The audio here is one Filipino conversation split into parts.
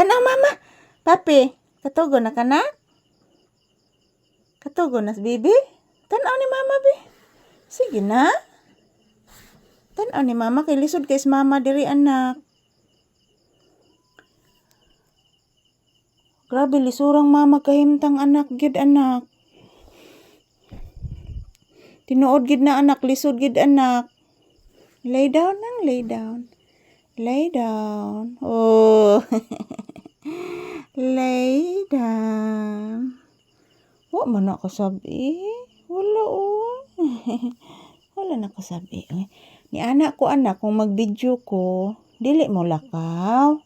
Tanaw mama. Papi, katugo na ka na? Katugo na bibi? Tanaw ni mama bi. Sige na. Tanaw ni mama kay lisod kay mama diri anak. Grabe lisurang mama kahimtang anak gid anak. Tinuod gid na anak, lisod gid anak. Lay down nang, lay down. Lay down. Oh. lay down. Wa man na kasabi. Wala oh. Wala na kasabi. eh. Ni anak ko anak kung mag-video ko, dili mo lakaw.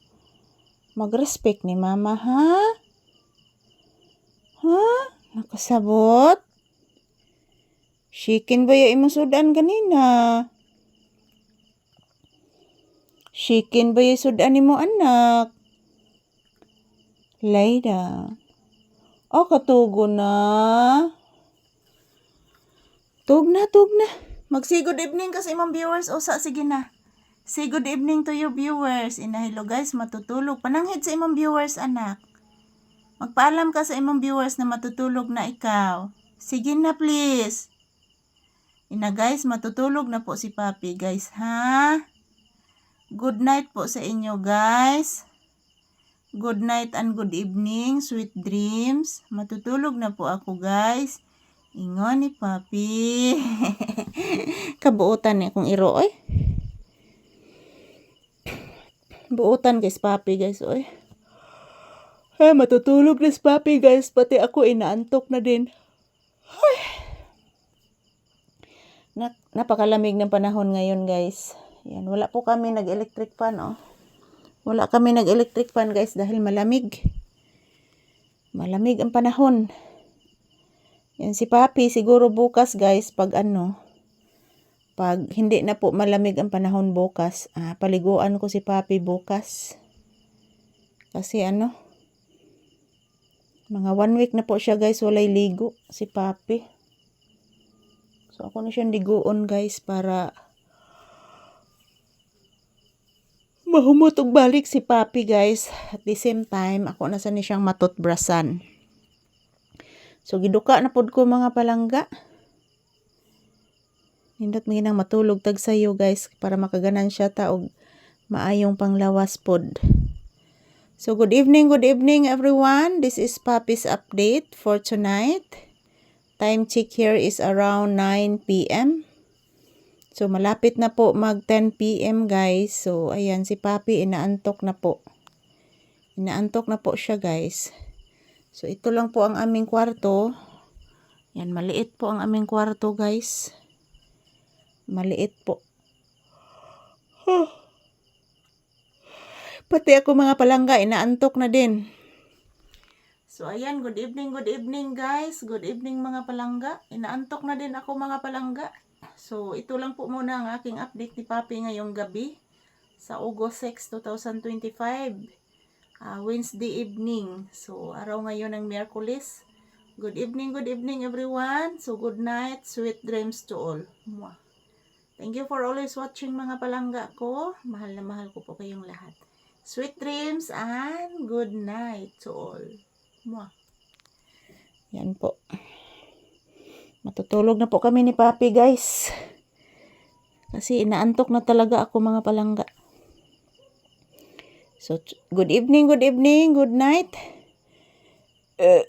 Mag-respect ni mama ha? Ha? Nakasabot? Chicken ba yung sudan kanina? Chicken ba yung sudan mo anak? Lay down. Oh, katugo na. Tug na, tug na. Mag-say good evening kasi imong viewers. O sa, sige na. Say good evening to your viewers. Ina, hello guys, matutulog. Pananghid sa imong viewers, anak. Magpaalam ka sa imong viewers na matutulog na ikaw. Sige na, please. Ina guys, matutulog na po si Papi guys, ha? Good night po sa inyo guys. Good night and good evening, sweet dreams. Matutulog na po ako guys. Ingon ni Papi. Kabuutan ni akong iro, oy. Buutan guys, Papi guys, oy. Ay, matutulog na si Papi guys. Pati ako inaantok na din. Na, napakalamig ng panahon ngayon, guys. Yan, wala po kami nag-electric fan, oh. Wala kami nag-electric fan, guys, dahil malamig. Malamig ang panahon. Yan si Papi, siguro bukas, guys, pag ano, pag hindi na po malamig ang panahon bukas, ah, paliguan ko si Papi bukas. Kasi ano, mga one week na po siya, guys, walay ligo, si Papi. So, ako na siyang liguon, guys, para mahumot og balik si Papi, guys. At the same time, ako na ni siyang matutbrasan. So, giduka na pod ko mga palangga. Nindot mo ginang matulog tag sayo, guys, para makaganan siya ta og maayong panglawas pod. So, good evening, good evening, everyone. This is Papi's update for tonight. Time check here is around 9 p.m. So, malapit na po mag 10 p.m. guys. So, ayan, si Papi inaantok na po. Inaantok na po siya guys. So, ito lang po ang aming kwarto. Yan, maliit po ang aming kwarto guys. Maliit po. Pati ako mga palangga, inaantok na din. So, ayan, good evening, good evening guys. Good evening mga palangga. Inaantok na din ako mga palangga. So, ito lang po muna ang aking update ni Papi ngayong gabi sa August 6, 2025. ah, Wednesday evening. So, araw ngayon ng Miyerkules. Good evening, good evening everyone. So, good night, sweet dreams to all. Mwah. Thank you for always watching mga palangga ko. Mahal na mahal ko po kayong lahat. Sweet dreams and good night to all. Mwah. Yan po. Matutulog na po kami ni Papi, guys. Kasi inaantok na talaga ako mga palangga. So, good evening, good evening, good night. Eh,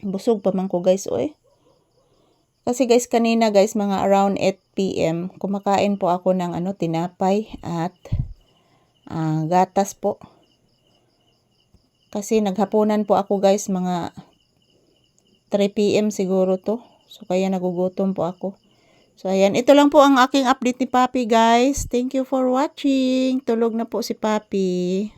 busog pa man ko, guys, oy. Kasi guys, kanina guys, mga around 8 p.m., kumakain po ako ng ano, tinapay at ah, gatas po. Kasi naghapunan po ako guys, mga 3 p.m. siguro to. So, kaya nagugutom po ako. So, ayan. Ito lang po ang aking update ni Papi, guys. Thank you for watching. Tulog na po si Papi.